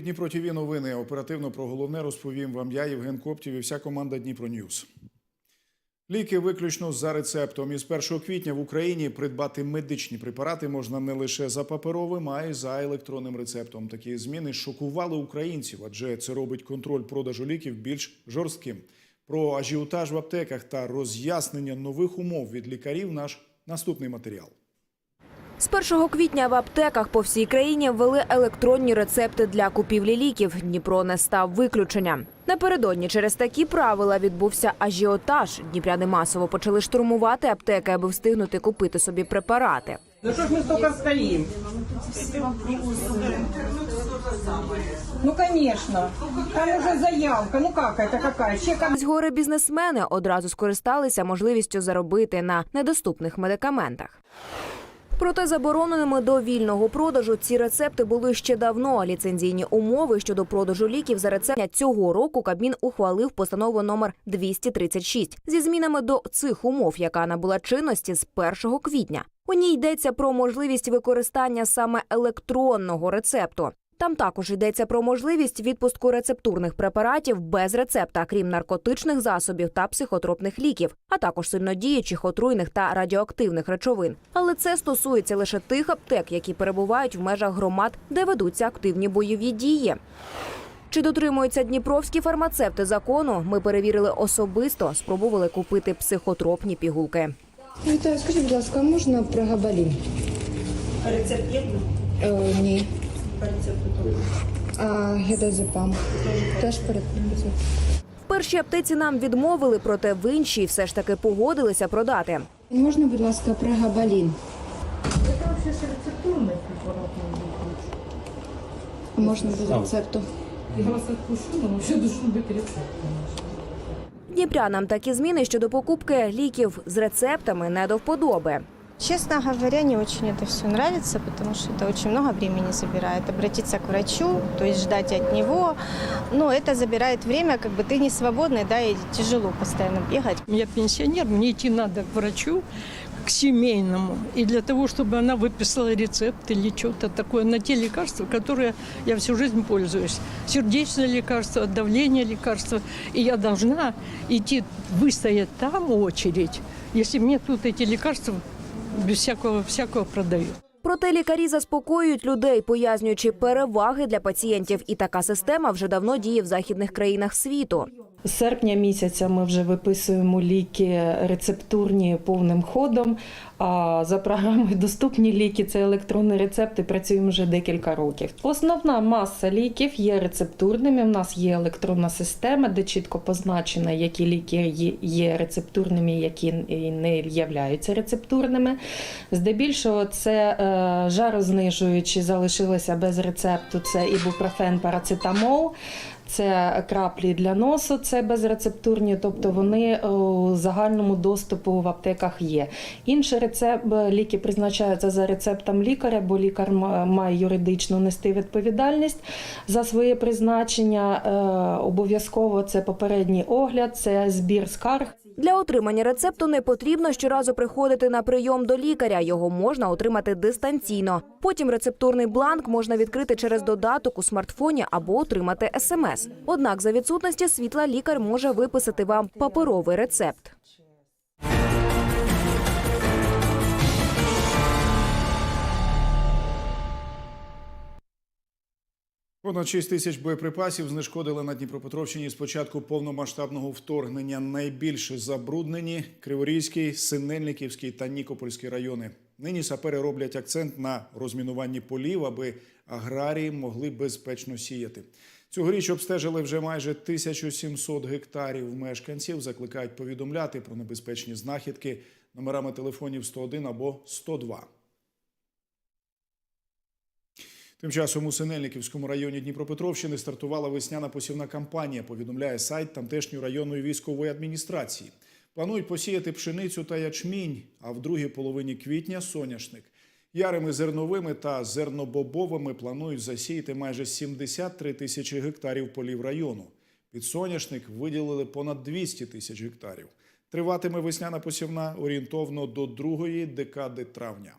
Дніпро ТВ новини. Оперативно про головне розповім вам я, Євген Коптів і вся команда Дніпро Ньюс. Ліки виключно за рецептом. Із 1 квітня в Україні придбати медичні препарати можна не лише за паперовим, а й за електронним рецептом. Такі зміни шокували українців, адже це робить контроль продажу ліків більш жорстким. Про ажіотаж в аптеках та роз'яснення нових умов від лікарів наш наступний матеріал. З 1 квітня в аптеках по всій країні ввели електронні рецепти для купівлі ліків. Дніпро не став виключенням. Напередодні через такі правила відбувся ажіотаж. Дніпряни масово почали штурмувати аптеки, аби встигнути купити собі препарати. Ну что ж мы столько стоим? Ну, конечно. Там уже заявка. Ну как это какая? Чека З гори бізнесмени одразу скористалися можливістю заробити на недоступних медикаментах. Проте забороненими до вільного продажу ці рецепти були ще давно. Ліцензійні умови щодо продажу ліків за рецептня цього року Кабмін ухвалив постанову номер 236 зі змінами до цих умов, яка набула чинності з 1 квітня. У ній йдеться про можливість використання саме електронного рецепту. Там також йдеться про можливість відпуску рецептурних препаратів без рецепта, крім наркотичних засобів та психотропних ліків, а також сильнодіючих, отруйних та радіоактивних речовин. Але це стосується лише тих аптек, які перебувають в межах громад, де ведуться активні бойові дії. Чи дотримуються дніпровські фармацевти закону? Ми перевірили особисто, спробували купити психотропні пігулки. Вітаю, скажіть, будь ласка, можна прогабалін? Рецепт є? Е, ні. А гедозепам? Теж перед В першій аптеці нам відмовили, проте в іншій все ж таки погодилися продати. Можна, будь ласка, прогабалін? Можна без рецепту. Я вас отпущу, но вообще должен быть рецепт. Дніпрянам такі зміни щодо покупки ліків з рецептами не до вподоби. Честно говоря, не очень это все нравится, потому что это очень много времени забирает. Обратиться к врачу, то есть ждать от него. Но это забирает время, как бы ты не свободный, да, и тяжело постоянно бегать. Я пенсионер, мне идти надо к врачу, к семейному. И для того, чтобы она выписала рецепт или что-то такое на те лекарства, которые я всю жизнь пользуюсь. Сердечное лекарство, давление лекарство. И я должна идти выстоять там очередь, если мне тут эти лекарства всякого, всякого продаю. Проте лікарі заспокоюють людей, пояснюючи переваги для пацієнтів. І така система вже давно діє в західних країнах світу. З серпня місяця ми вже виписуємо ліки рецептурні повним ходом. А за програмою доступні ліки це електронні рецепти. Працюємо вже декілька років. Основна маса ліків є рецептурними. У нас є електронна система, де чітко позначено, які ліки є- рецептурними, які не являються рецептурними. Здебільшого це е, жарознижуючі залишилися без рецепту. Це ібупрофен, парацетамол. Це краплі для носу, це безрецептурні, тобто вони у загальному доступу в аптеках є. Інші рецепт, ліки призначаються за рецептом лікаря, бо лікар ма- має юридично нести відповідальність за своє призначення. Е, Обов'язково це попередній огляд, це збір скарг. Для отримання рецепту не потрібно щоразу приходити на прийом до лікаря. Його можна отримати дистанційно. Потім рецептурний бланк можна відкрити через додаток у смартфоні або отримати смс. Однак за відсутності світла лікар може виписати вам паперовий рецепт. Понад 6 тисяч боєприпасів знешкодили на Дніпропетровщині з початку повномасштабного вторгнення. Найбільше забруднені Криворізький, Синельниківський та Нікопольський райони. Нині сапери роблять акцент на розмінуванні полів, аби аграрії могли безпечно сіяти. Цьогоріч обстежили вже майже 1700 гектарів мешканців. Закликають повідомляти про небезпечні знахідки номерами телефонів 101 або 102. Тим часом у Синельниківському районі Дніпропетровщини стартувала весняна посівна кампанія, повідомляє сайт тамтешньої районної військової адміністрації. Планують посіяти пшеницю та ячмінь, а в другій половині квітня соняшник. Ярими зерновими та зернобобовими планують засіяти майже 73 тисячі гектарів полів району. Під соняшник виділили понад 200 тисяч гектарів. Триватиме весняна посівна орієнтовно до другої декади травня.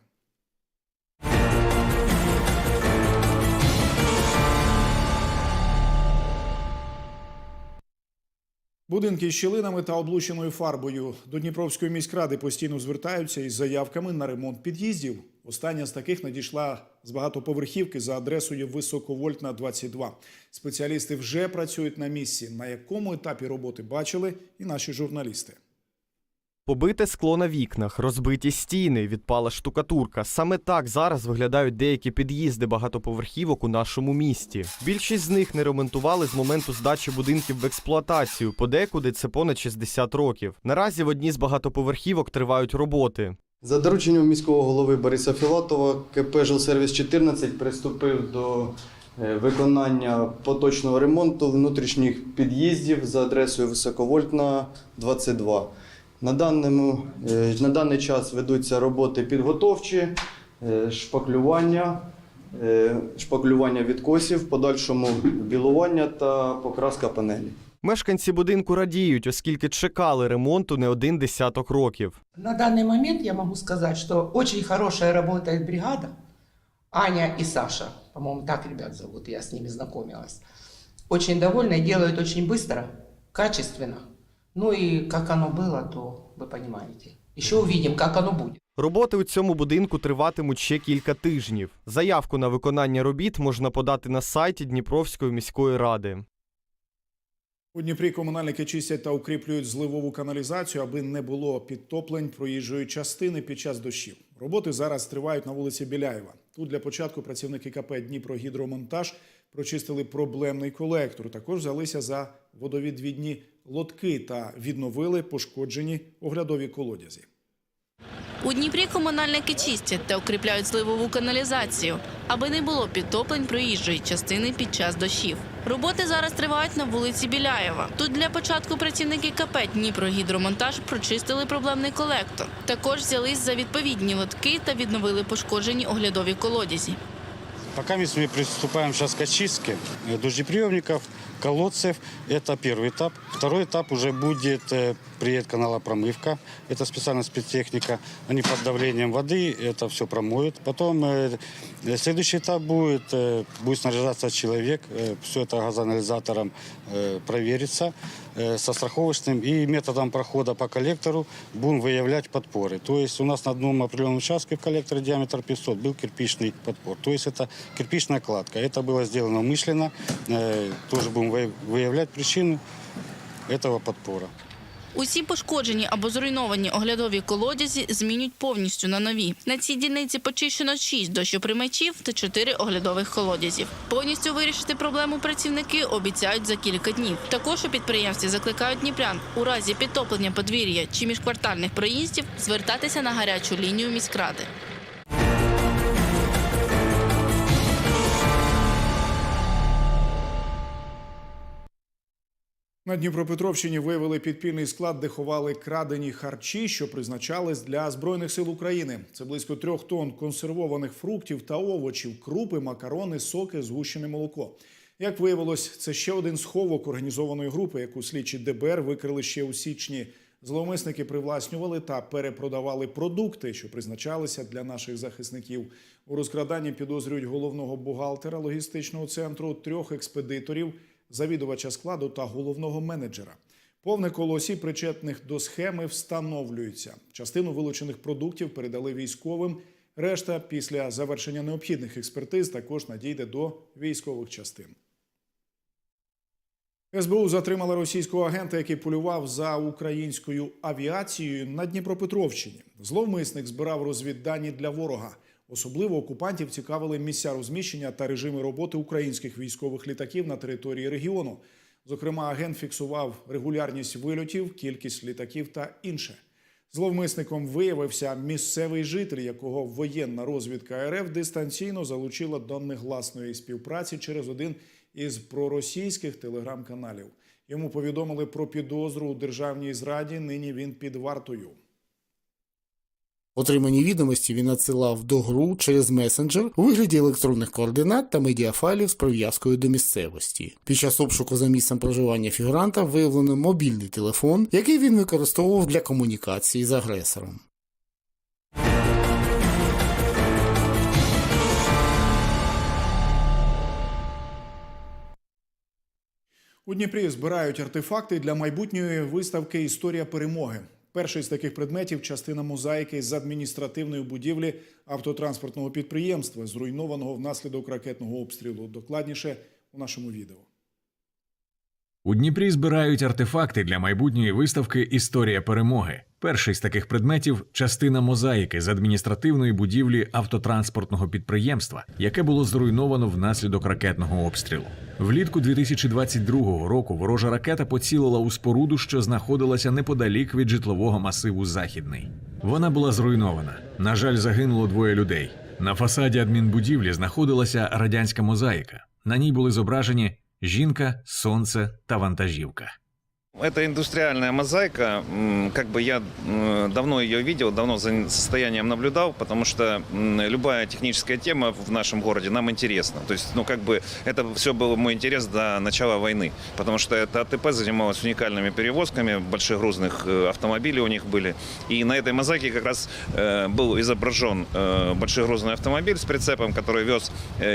Будинки з щілинами та облученою фарбою до Дніпровської міськради постійно звертаються із заявками на ремонт під'їздів. Остання з таких надійшла з багатоповерхівки за адресою Високовольтна 22. Спеціалісти вже працюють на місці. На якому етапі роботи бачили і наші журналісти. Побите скло на вікнах, розбиті стіни, відпала штукатурка. Саме так зараз виглядають деякі під'їзди багатоповерхівок у нашому місті. Більшість з них не ремонтували з моменту здачі будинків в експлуатацію. Подекуди це понад 60 років. Наразі в одній з багатоповерхівок тривають роботи. За дорученням міського голови Бориса Філатова КП «Жилсервіс 14 приступив до е, виконання поточного ремонту внутрішніх під'їздів за адресою Високовольтна 22. На, даному, е, на даний час ведуться роботи підготовчі, е, шпаклювання, е, шпаклювання відкосів, в подальшому білування та покраска панелі. Мешканці будинку радіють, оскільки чекали ремонту не один десяток років. На данный момент я могу сказать, что очень хорошая работает бригада. Аня и Саша, по-моему, так ребят зовут, я с ними знакомилась. Очень довольны, делают очень быстро, качественно. Ну и как оно было, то вы понимаете. Еще увидим, как оно будет. Роботи у цьому будинку триватимуть ще кілька тижнів. Заявку на виконання робіт можна подати на сайті Дніпровської міської ради. У Дніпрі комунальники чистять та укріплюють зливову каналізацію, аби не було підтоплень проїжджої частини під час дощів. Роботи зараз тривають на вулиці Біляєва. Тут для початку працівники КП Дніпрогідромонтаж прочистили проблемний колектор. Також взялися за водовідвідні лотки та відновили пошкоджені оглядові колодязі. У Дніпрі комунальники чистять та укріпляють зливову каналізацію, аби не було підтоплень проїжджої частини під час дощів. Роботи зараз тривають на вулиці Біляєва. Тут для початку працівники КП Дніпрогідромонтаж прочистили проблемний колектор. Також взялись за відповідні лотки та відновили пошкоджені оглядові колодязі. Пока сейчас к очистке э, дождеприемников, колодцев. Это первый этап. Второй этап уже будет, э, приедет каналопромывка. Это специальная спецтехника. Они под давлением воды это все промоют. Потом э, э, следующий этап будет, будет снаряжаться человек. Все это газоанализатором проверится со страховочным. И методом прохода по коллектору будем выявлять подпоры. То есть у нас на одном определенном участке в коллекторе диаметр 500 был кирпичный подпор. То есть это кирпичная кладка. Это было сделано умышленно. Тоже будем вы- выявлять причину этого подпора. Усі пошкоджені або зруйновані оглядові колодязі змінюють повністю на нові. На цій дільниці почищено 6 дощоприймачів та 4 оглядових колодязів. Повністю вирішити проблему працівники обіцяють за кілька днів. Також у підприємстві закликають дніпрян у разі підтоплення подвір'я чи міжквартальних проїздів звертатися на гарячу лінію міськради. На Дніпропетровщині виявили підпільний склад, де ховали крадені харчі, що призначались для збройних сил України. Це близько трьох тонн консервованих фруктів та овочів, крупи, макарони, соки, згущене молоко. Як виявилось, це ще один сховок організованої групи, яку слідчі ДБР викрили ще у січні. Зловмисники привласнювали та перепродавали продукти, що призначалися для наших захисників. У розкраданні підозрюють головного бухгалтера логістичного центру, трьох експедиторів, завідувача складу та головного менеджера. Повне коло осіб, причетних до схеми, встановлюється. Частину вилучених продуктів передали військовим. Решта після завершення необхідних експертиз також надійде до військових частин. СБУ затримала російського агента, який полював за українською авіацією на Дніпропетровщині. Зловмисник збирав розвіддані для ворога. Особливо окупантів цікавили місця розміщення та режими роботи українських військових літаків на території регіону. Зокрема, агент фіксував регулярність вильотів, кількість літаків та інше. Зловмисником виявився місцевий житель, якого воєнна розвідка РФ дистанційно залучила до негласної співпраці через один із проросійських телеграм-каналів. Йому повідомили про підозру у державній зраді. Нині він під вартою. Отримані відомості він надсилав до ГРУ через месенджер у вигляді електронних координат та медіафайлів з прив'язкою до місцевості. Під час обшуку за місцем проживання фігуранта виявлено мобільний телефон, який він використовував для комунікації з агресором. У Дніпрі збирають артефакти для майбутньої виставки Історія перемоги. Перший з таких предметів частина мозаїки з адміністративної будівлі автотранспортного підприємства, зруйнованого внаслідок ракетного обстрілу. Докладніше у нашому відео. У Дніпрі збирають артефакти для майбутньої виставки Історія перемоги. Перший з таких предметів частина мозаїки з адміністративної будівлі автотранспортного підприємства, яке було зруйновано внаслідок ракетного обстрілу. Влітку 2022 року ворожа ракета поцілила у споруду, що знаходилася неподалік від житлового масиву Західний. Вона була зруйнована. На жаль, загинуло двоє людей. На фасаді адмінбудівлі знаходилася радянська мозаїка. На ній були зображені жінка, сонце та вантажівка. Это индустриальная мозаика. Как бы я давно ее видел, давно за состоянием наблюдал, потому что любая техническая тема в нашем городе нам интересна. То есть, ну, как бы это все был мой интерес до начала войны, потому что это АТП занималась уникальными перевозками, большегрузных э, автомобилей у них были. И на этой мозаике как раз э, был изображен э, большегрузный автомобиль с прицепом, который вез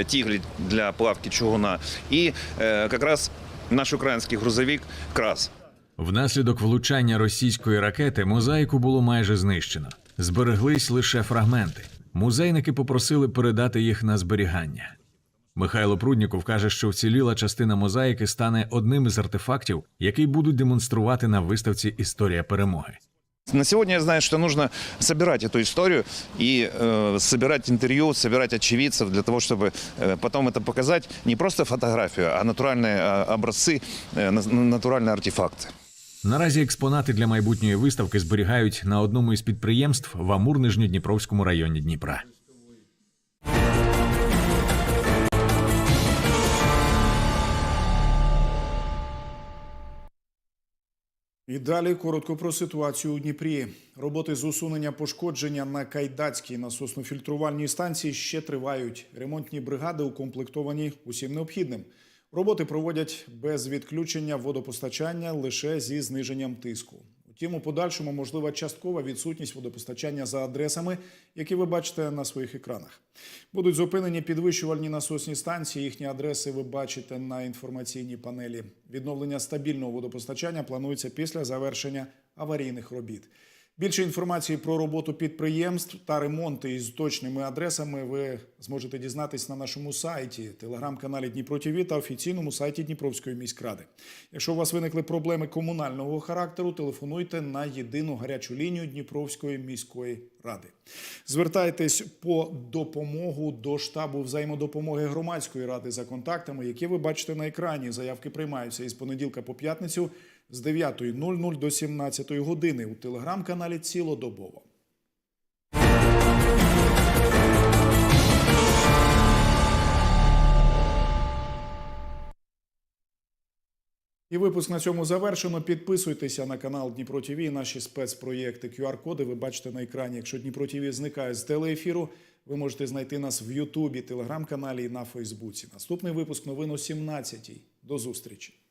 тигли для плавки чугуна. И как раз наш украинский грузовик «Крас». Внаслідок влучання російської ракети мозаїку було майже знищено. Збереглись лише фрагменти. Музейники попросили передати їх на зберігання. Михайло Прудніков каже, що вціліла частина мозаїки стане одним із артефактів, який будуть демонструвати на виставці Історія перемоги. На сегодня я знаю, что нужно собирать эту историю и э, собирать интервью, собирать очевидцев для того, чтобы э, потом это показать не просто фотографию, а натуральные э, образцы, э, на- натуральные артефакты. Наразі експонати для майбутньої виставки зберігають на одному із підприємств в Амур-Нижньодніпровському районі Дніпра. І далі коротко про ситуацію у Дніпрі. Роботи з усунення пошкодження на Кайдацькій насосно-фільтрувальній станції ще тривають. Ремонтні бригади укомплектовані усім необхідним. Роботи проводять без відключення водопостачання лише зі зниженням тиску. Утім, у подальшому можлива часткова відсутність водопостачання за адресами, які ви бачите на своїх екранах. Будуть зупинені підвищувальні насосні станції. Їхні адреси ви бачите на інформаційній панелі. Відновлення стабільного водопостачання планується після завершення аварійних робіт. Більше інформації про роботу підприємств та ремонти із точними адресами ви зможете дізнатись на нашому сайті, телеграм-каналі Дніпро ТВ та офіційному сайті Дніпровської міськради. Якщо у вас виникли проблеми комунального характеру, телефонуйте на єдину гарячу лінію Дніпровської міської ради. Звертайтесь по допомогу до штабу взаємодопомоги громадської ради за контактами, які ви бачите на екрані. Заявки приймаються із понеділка по п'ятницю з 9.00 до 17 години у телеграм-каналі цілодобово. І випуск на цьому завершено. Підписуйтеся на канал Дніпро ТВ, наші спецпроєкти. QR-коди ви бачите на екрані. Якщо Дніпро ТВ зникає з телеефіру, ви можете знайти нас в Ютубі, телеграм-каналі і на Фейсбуці. Наступний випуск новин о 17 До зустрічі.